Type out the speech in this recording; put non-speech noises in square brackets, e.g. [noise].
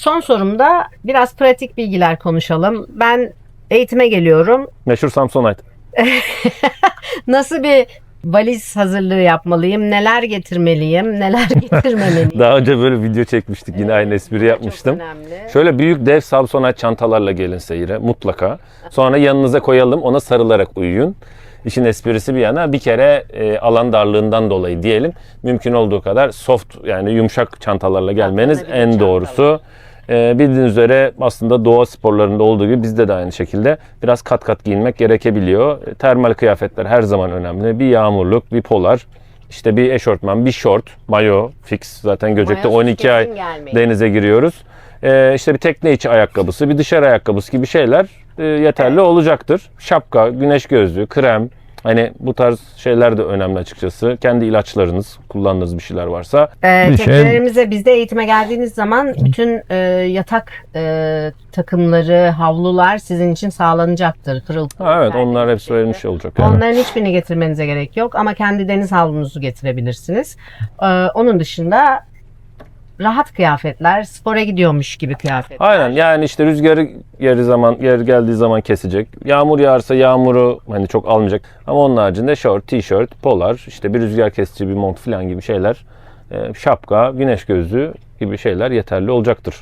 son sorumda biraz pratik bilgiler konuşalım. Ben eğitime geliyorum. [laughs] Meşhur Samsonite. [laughs] Nasıl bir valiz hazırlığı yapmalıyım? Neler getirmeliyim? Neler [laughs] getirmemeliyim? Daha önce böyle video çekmiştik. Yine aynı espri yapmıştım. Şöyle büyük dev Samsonite çantalarla gelin seyire mutlaka. Sonra yanınıza koyalım ona sarılarak uyuyun. İşin esprisi bir yana bir kere e, alan darlığından dolayı diyelim mümkün olduğu kadar soft yani yumuşak çantalarla gelmeniz en çantalar. Doğrusu. E, bildiğiniz üzere aslında doğa sporlarında olduğu gibi bizde de aynı şekilde biraz kat kat giyinmek gerekebiliyor. E, Termal kıyafetler her zaman önemli. Bir yağmurluk, bir polar, işte bir eşortman, bir short, mayo fix. Zaten Göcek'te Mayosuz 12 ay kesin gelmeyin. denize giriyoruz. Ee, işte bir tekne içi ayakkabısı, bir dışarı ayakkabısı gibi şeyler e, yeterli olacaktır. Şapka, güneş gözlüğü, krem, hani bu tarz şeyler de önemli açıkçası. Kendi ilaçlarınız, kullandığınız bir şeyler varsa. Ee, Bir şey- teknelerimize bizde eğitime geldiğiniz zaman bütün e, yatak e, takımları, havlular sizin için sağlanacaktır. Kırıl Ha, evet onlar hepsi verilmiş olacak yani. Onların hiçbirini getirmenize gerek yok ama kendi deniz havlunuzu getirebilirsiniz. Ee, onun dışında rahat kıyafetler, spora gidiyormuş gibi kıyafetler. Aynen yani işte rüzgarı yeri zaman yer geldiği zaman kesecek. Yağmur yağarsa yağmuru hani çok almayacak. Ama onun haricinde short, tişört, polar, işte bir rüzgar kesici bir mont falan gibi şeyler, e, şapka, güneş gözlüğü gibi şeyler yeterli olacaktır.